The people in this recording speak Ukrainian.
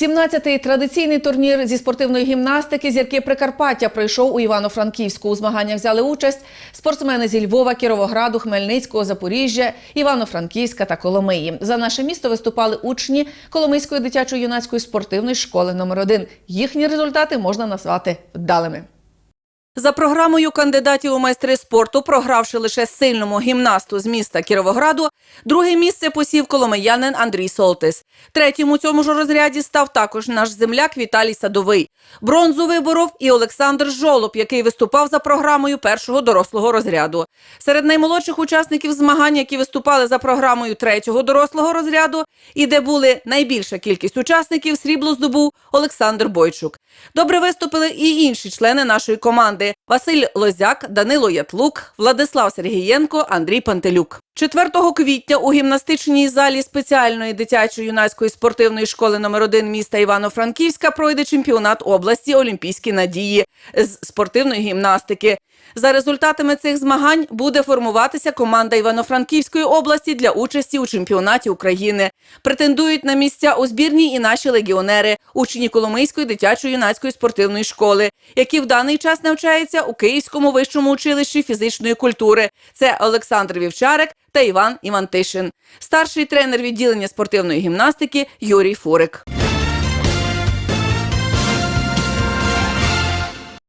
17-й традиційний турнір зі спортивної гімнастики зірки Прикарпаття пройшов у Івано-Франківську. У змаганнях взяли участь спортсмени зі Львова, Кіровограду, Хмельницького, Запоріжжя, Івано-Франківська та Коломиї. За наше місто виступали учні Коломийської дитячо-юнацької спортивної школи номер 1 Їхні результати можна назвати вдалими. За програмою кандидатів у майстри спорту, програвши лише сильному гімнасту з міста Кіровограду, друге місце посів коломиянин Андрій Солтис. Третім у цьому ж розряді став також наш земляк Віталій Садовий. Бронзу виборов і Олександр Жолоб, який виступав за програмою першого дорослого розряду. Серед наймолодших учасників змагань, які виступали за програмою третього дорослого розряду, і де були найбільша кількість учасників, срібло здобув Олександр Бойчук. Добре виступили і інші члени нашої команди: Василь Лозяк, Данило Ятлук, Владислав Сергієнко, Андрій Пантелюк. 4 квітня у гімнастичній залі спеціальної дитячо-юнацької спортивної школи номер 1 міста Івано-Франківська пройде чемпіонат області Олімпійські надії з спортивної гімнастики. За результатами цих змагань буде формуватися команда Івано-Франківської області для участі у чемпіонаті України. Претендують на місця у збірній і наші легіонери, учні Коломийської дитячо-юнацької спортивної школи, які в даний час навчаються у Київському вищому училищі фізичної культури. Це Олександр Вівчарик та Іван Івантишин, старший тренер відділення спортивної гімнастики Юрій Фурик.